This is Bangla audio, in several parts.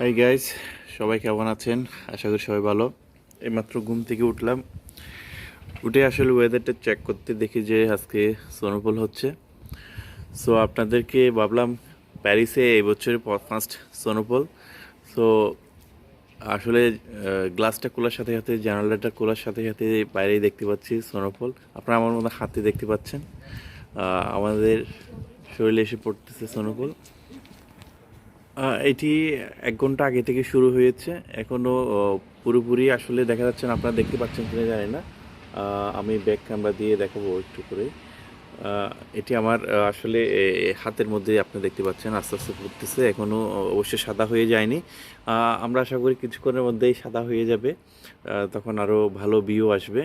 হাই গাইস সবাই কেমন আছেন? আশা করি সবাই ভালো। এইমাত্র ঘুম থেকে উঠলাম। উঠে আসলে ওয়েদারটা চেক করতে দেখি যে আজকে স্নোফল হচ্ছে। সো আপনাদেরকে ভাবলাম প্যারিসে এই বছরের ফার্স্ট স্নোফল সো আসলে গ্লাসটা খোলার সাথে সাথে, জানালাটা খোলার সাথে সাথে বাইরেই দেখতে পাচ্ছি স্নোফল আপনারা আমার মতো হাতে দেখতে পাচ্ছেন। আমাদের শরীরে এসে পড়তেছে স্নোফল এটি এক ঘণ্টা আগে থেকে শুরু হয়েছে। এখনও আহ, পুরোপুরি আসলে দেখা যাচ্ছে না আপনারা দেখতে পাচ্ছেন কিনা জানি না। আমি ব্যাক ক্যামেরা দিয়ে দেখাবো একটু করে। এটি আমার আসলে হাতের মধ্যে আপনি দেখতে পাচ্ছেন আস্তে আস্তে পড়তেছে এখনও অবশ্যই সাদা হয়ে যায়নি। আমরা আশা করি কিছুক্ষণের মধ্যেই সাদা হয়ে যাবে। তখন আরও ভালো ভিউ আসবে।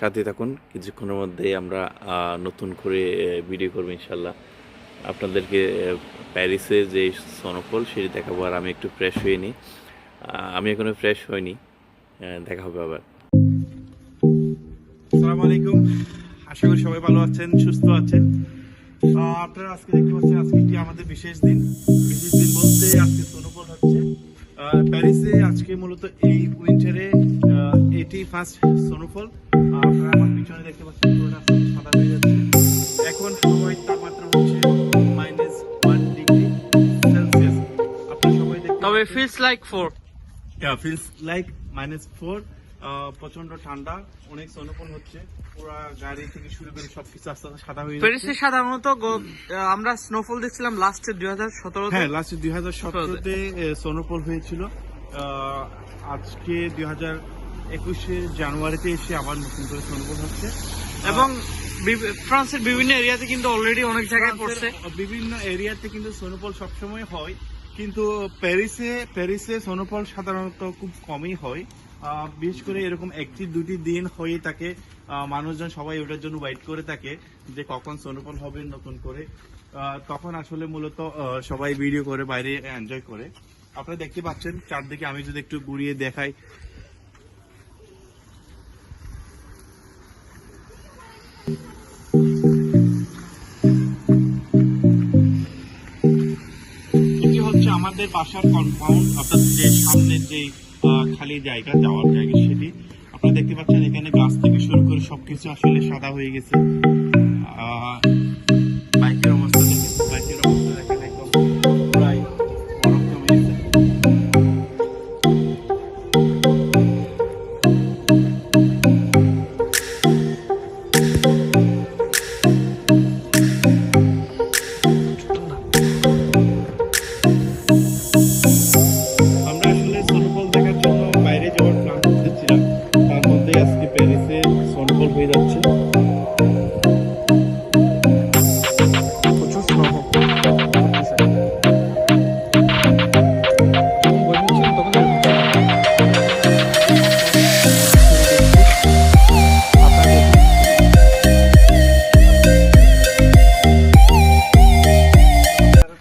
সাথে থাকুন কিছুক্ষণের মধ্যেই আমরা নতুন করে ভিডিও করব ইনশাল্লাহ আপনাদেরকে প্যারিসে যে সনফল সেটি দেখাবো, আর আমি একটু ফ্রেশ হয়ে নিই। আমি এখনও ফ্রেশ হইনি। দেখা হবে আবার। আসসালামু আলাইকুম। আশা করি সবাই ভালো আছেন, সুস্থ আছেন। আপনারা আজকে দেখতে পাচ্ছেন, আজকে একটি আমাদের বিশেষ দিন। বিশেষ দিন বলতে আজকে সোনোফল হচ্ছে। প্যারিসে আজকে মূলত এই উইন্টারে এটি ফার্স্ট সোনোফল। আপনারা আমার পিছনে দেখতে পাচ্ছেন, পুরোটা সাদা হয়ে যাচ্ছে। এখন সময় তাপমাত্রা হচ্ছে তবে। Feels like four feels like minus four প্রচণ্ড ঠান্ডা অনেক সনোপন হচ্ছে। পুরো গাড়ি থেকে শুরু করে সবকিছু আস্তে আস্তে সাদা হয়ে প্যারিসে সাধারণত আমরা স্নোফল দেখছিলাম লাস্টে হ্যাঁ লাস্টে হয়েছিল। আজকে জানুয়ারিতে এসে আবার নতুন করে সোনোপল হচ্ছে। এবং ফ্রান্সের বিভিন্ন এরিয়াতে কিন্তু অলরেডি অনেক জায়গায় পড়ছে। বিভিন্ন এরিয়াতে কিন্তু সোনোপল সবসময় হয়। কিন্তু প্যারিসে প্যারিসে সোনোপল সাধারণত খুব কমই হয়। বিশেষ করে এরকম একটি দুটি দিন হয়ে থাকে মানুষজন সবাই ওটার জন্য ওয়েট করে থাকে যে কখন সোনোপল হবে নতুন করে। তখন আসলে মূলত সবাই ভিডিও করে, বাইরে এনজয় করে। আপনারা দেখতে পাচ্ছেন, চারদিকে আমি যদি একটু ঘুরিয়ে দেখাই আমাদের বাসার কম্পাউন্ড অর্থাৎ যে সামনের যে খালি জায়গা, যাওয়ার জায়গা সেটি, আপনারা দেখতে পাচ্ছেন এখানে গাছ থেকে শুরু করে সবকিছু আসলে সাদা হয়ে গেছে।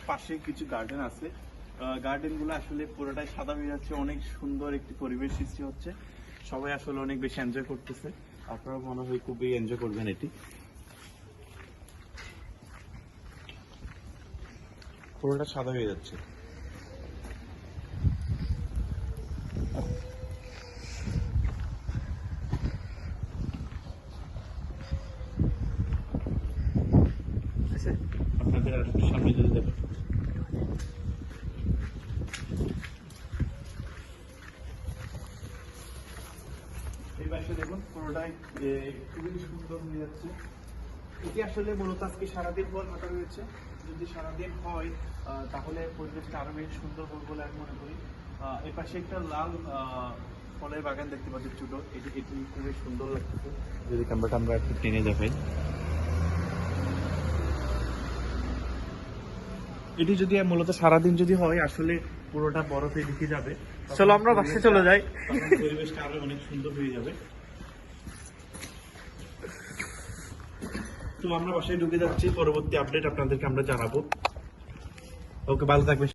পাশে কিছু গার্ডেন আছে। গার্ডেনগুলো আসলে পুরোটাই সাদা হয়ে যাচ্ছে, অনেক সুন্দর একটি পরিবেশ সৃষ্টি হচ্ছে। সবাই আসলে অনেক বেশি এনজয় করতেছে। আপনারা মনে হয় খুবই এনজয় করবেন এটি। পুরোটা সাদা হয়ে যাচ্ছে। আপনাদের আর সামনে যদি দেখেন এই পাশে এ, খুবই সুন্দর হয়ে যাচ্ছে। এটি আসলে মূলত আজকে সারাদিন পর কাটা হয়েছে। যদি সারাদিন হয় তাহলে পরিবেশটা আরও বেশি সুন্দর হবে বলে আমি মনে করি। আহ, এ পাশে একটা লাল ফলের বাগান দেখতে পাচ্ছি ছোট। এটি এটি খুবই সুন্দর লাগতেছে। যদি ক্যামেরাটা আমরা একটু টেনে দেখাই। এটি যদি মূলত সারাদিন যদি হয় আসলে পুরোটা বরফে ঢুকে যাবে। চলো আমরা বাসে চলে যাই। পরিবেশটা আরও অনেক সুন্দর হয়ে যাবে। তো আমরা বাসায় ঢুকে যাচ্ছি। পরবর্তী আপডেট আপনাদেরকে আমরা জানাব। ওকে ভালো থাকবে